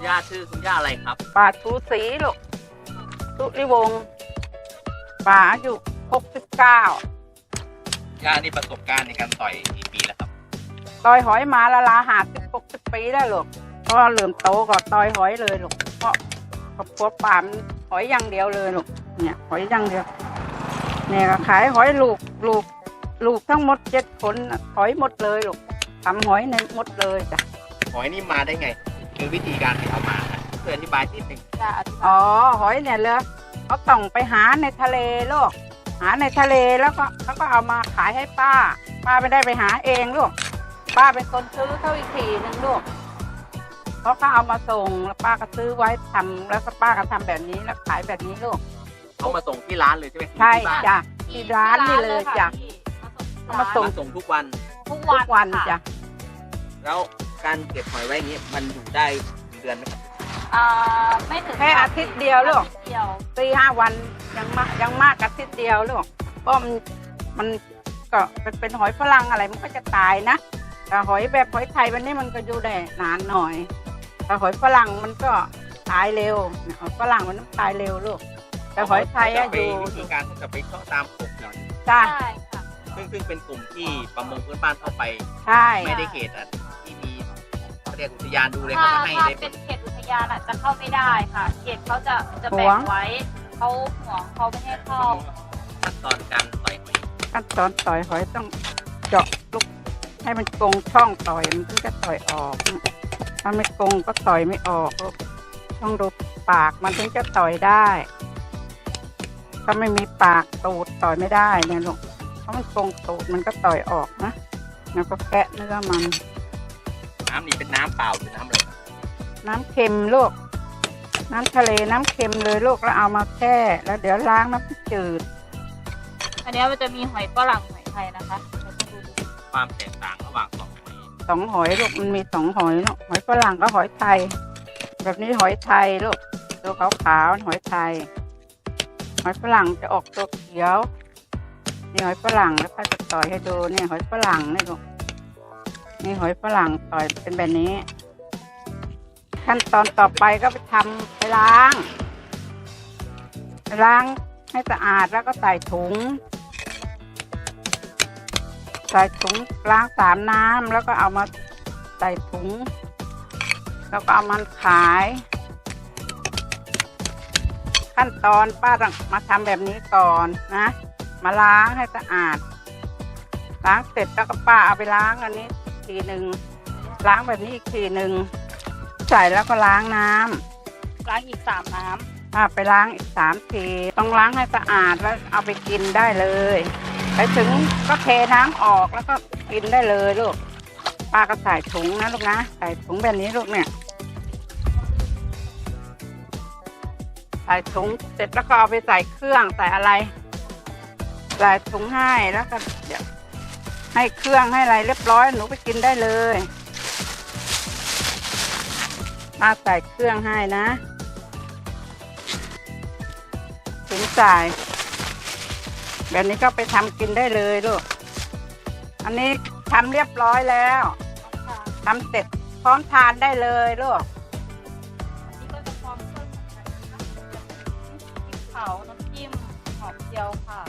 คุณย่าชื่อคุณย่าอะไรครับป่าชูศรีลูกสุริวงศ์ป่าอายุหกสิบเก้าย่านี่ประสบการณ์ในการต่อยกี่ปีแล้วครับ ต่อยหอยมาละลาหาสิบหกสิบปีแล้วลูกเพราะเหลื่อมโตก็ต่อยหอยเลยลูกเพราะครอบครัวป่ามนหอยอย่างเดียวเลยลูกเนี่ยหอยอย่างเดียวเนี่ยก็ขายหอยลูกลูกลูกทั้งหมดเจ็ดคนหอยหมดเลยลูกทำหอยในหมดเลยจ้ะ หอยนี่มาได้ไง คือวิธีการที่เอามาเพื่ออธิบายที่หนึ่งอ๋อหอยเนี่ยเลยเขาต้องไปหาในทะเลลูกหาในทะเลแล้วก็เขาก็เอามาขายให้ป้า ป้าไม่ได้ไปหาเองลูกป้าเป็นคนซื้อเขาอีกทีหนึ่งลูกเพราะเขาเอามาส่งแล้วป้าก็ซื้อไว้ทำแล้วก็ป้าก็ทำแบบนี้แล้วขายแบบนี้ลูกเขามาส่งที่ร้านเลยใช่ไหมใช่ที่บ้านจ้ะที่ร้านนี่เลยจ้ะเอามาส่ง มาส่งทุกวันทุกทุวันกวันค่ะ จ้ะแล้ว การเก็บหอยไว้อย่างนี้มันอยู่ได้เดือนไหมครับอ่าไม่ถึงแค่อาทิตย์เดียวลูก อาทิตย์เดียวสี่ห้าวันยังมากยังมากอาทิตย์เดียวลูกเพราะมันมันก็เป็นเป็นหอยฝรั่งอะไรมันก็จะตายนะแต่หอยแบบหอยไทยวันนี้มันก็อยู่ได้นานหน่อยแต่หอยฝรั่งมันก็ตายเร็วหอยฝรั่งมันตายเร็วลูกแต่หอยไทยอะเขาอจะยู่ไปวิธีการเขาจะไปเชาะตามกบเนี่ยจ้าใช่ค่ะซึ่งซึ่งเป็นกลุ่มที่ประมงพื้นบ้านเข้าไป ใช่ ไม่ได้เขตอะที่มีเขาเรียกอุทยานดูเลยถ้าเขาจะให้ถ้าได้เป็นเขตอุทยานอะจะเข้าไม่ได้ค่ะ เขตเขาจะจะแบ่งไว้เขาห่วงเขาไม่ให้เข้าขั้นตอนการต่อยหอยขั้นตอนต่อยหอยต้องเจาะลูกให้มันกงช่องต่อยมันถึงจะต่อยออกถ้าไม่กงก็ต่อยไม่ออกลูกต้องดูปากมันถึงจะต่อยได้ถ้าไม่มีปากตูดต่อยไม่ได้เนี่ยลูกเพราะมันกงตูดมันก็ต่อยออกนะแล้วก็แกะเนื้อมัน น้ำนี่เป็นน้ำเปล่าหรือน้ำอะไรครับน้ำเค็มลูก น้ำทะเลน้ำเค็มเลยลูกแล้วเอามาแช่แล้วเดี๋ยวล้างน้ำจืด อันเนี้ยมันจะมีหอยฝรั่งหอยไทยนะคะเดี๋ยวคุณดูดูความแตกต่างระหว่างสองหอยสองหอยลูกมันมีสองหอยลูกหอยฝรั่งก็หอยไทย แบบนี้หอยไทยลูกตัวขาวๆหอยไทย หอยฝรั่งจะออกตัวเขียวนี่หอยฝรั่งแล้วก็จะต่อยให้ดูเนี่ยหอยฝรั่งนี่ลูก นี่หอยฝรั่งต่อยเป็นแบบนี้ ขั้นตอนต่อไปก็ไปทำไปล้าง ล้างให้สะอาดแล้วก็ใส่ถุง ใส่ถุงล้างสามน้ำแล้วก็เอามาใส่ถุง แล้วก็เอามันขาย ขั้นตอนป้าต้องมาทำแบบนี้ก่อนนะ มาล้างให้สะอาด ล้างเสร็จแล้วก็ป้าเอาไปล้างอันนี้ ทีหนึ่งล้างแบบนี้อีกทีหนึ่งใส่แล้วก็ล้างน้ำล้างอีกสามน้อ่าไปล้างอีกสามทีต้องล้างให้สะอาดแล้วเอาไปกินได้เลยไปถึงก็เทน้ำออกแล้วก็กินได้เลยลูกป้าก็ใส่ถุงนะลูกนะใส่ถุงแบบนี้ลูกเนี่ยใส่ถุงเสร็จแล้วก็เอาไปใส่เครื่องใส่อะไร ใส่ถุงให้แล้วก็เดี๋ยว ให้เครื่องให้อะไรเรียบร้อยหนูไปกินได้เลยป้าใส่เครื่องให้นะถึงจ่ายแบบนี้ก็ไปทำกินได้เลยลูก อันนี้ทำเรียบร้อยแล้วทำเสร็จพร้อมทานได้เลยลูกนี่ก็จะพร้อมเครื่องสำคัญนะคะพริกเผาน้ำจิ้มหอมเจียวค่ะ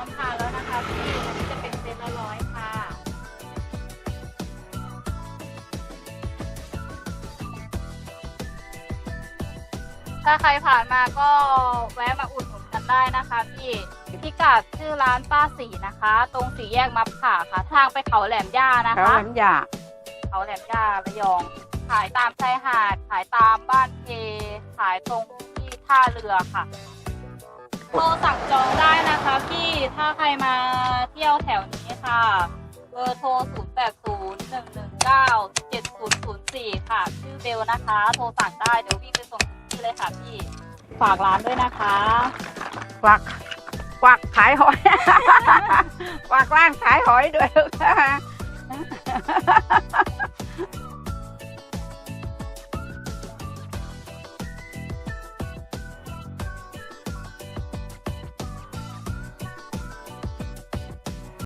อพร้อมทานแล้วนะคะพี่อันนี้จะเป็นเซตละร้อยค่ะ ถ้าใครผ่านมาก็แวะมาอุดหนุนกันได้นะคะพี่พิกัดชื่อร้านป้าสีนะคะ ตรงสี่แยกมับขาค่ะ ทางไปเขาแหลมย่านะเขาคะ แหลมหยาเขาแหลมย่าระยอง ขายตามชายหาด ขายตามบ้านเพขายตรงที่ท่าเรือค่ะ โทรสั่งจองได้นะคะพี่ถ้าใครมาเที่ยวแถวนี้ค่ะเบอร์โทร 0 8 0 1 1 9 7 0 0 4 ค่ะ ชื่อเบลนะคะ โทรสั่งได้เดี๋ยววิ่งไปส่งถึงที่เลยค่ะพี่ ฝากร้านด้วยนะคะกวักกวักขายหอยกวักร้านขายหอยด้วยลูก